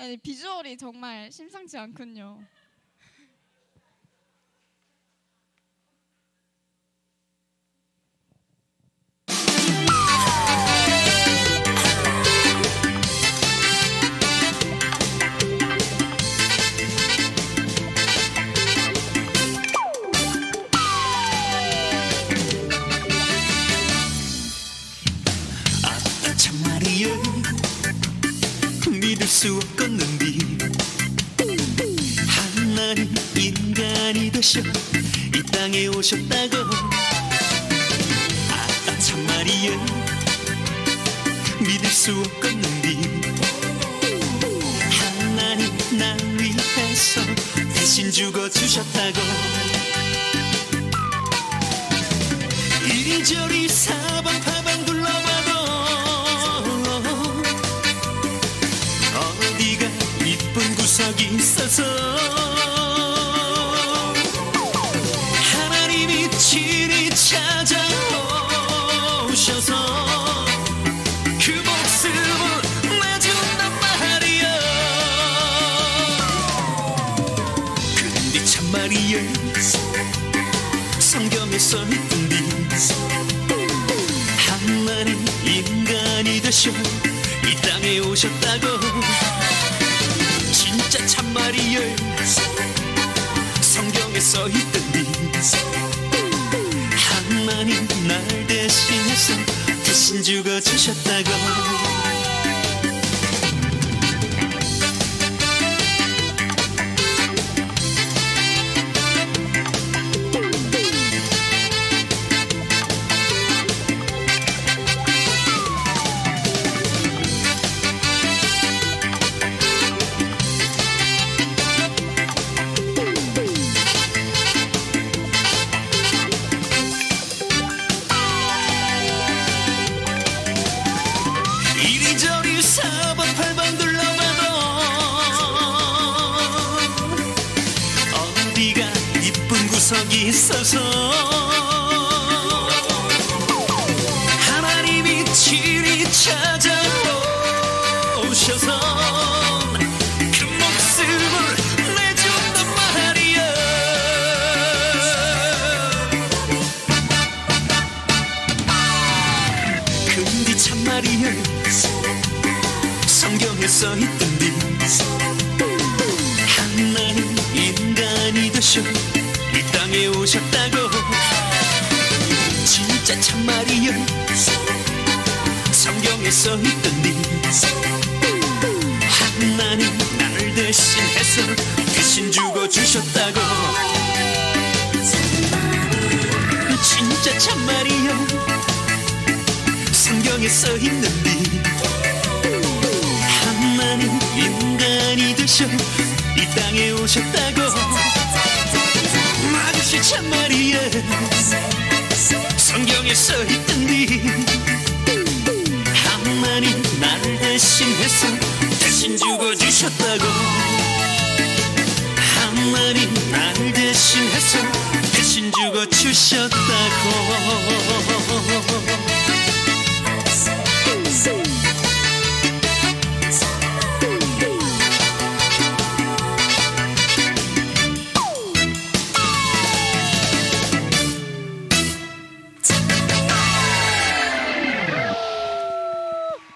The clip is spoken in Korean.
아니, 비주얼이 정말 심상치 않군요. 믿을 수 없겠는데 하나님 인간이 되셔 이 땅에 오셨다고. 아따 참말이야 믿을 수 없겠는데 하나님 날 위해서 대신 죽어주셨다고. 이리저리 사방파 있어서 하나님이 친히 찾아오셔서 그 목숨을 내준단 말이야. 근데 참 말이야. 성경에 써있던데 하나님 인간이 되셔 이 땅에 오셨다고 진짜 참말이야 성경에 써있던데 하나님 날 대신해서 대신 죽어주셨다고 구석이 있어서 하나님이 친히 찾아오셔서 그 목숨을 내준단 말이야. 근데 참 말이야. 성경에 써있던데 이 땅에 오셨다고. 진짜 참말이야 성경에 써있던데 하나님 나를 대신해서 대신 죽어주셨다고. 진짜 참말이야 성경에 써있는데 하나님 인간이 되셔 이 땅에 오셨다고 참 말이야. 성경에 써있던데 하나님 나를 대신해서 대신 죽어주셨다고. 하나님 나를 대신해서 대신 죽어주셨다고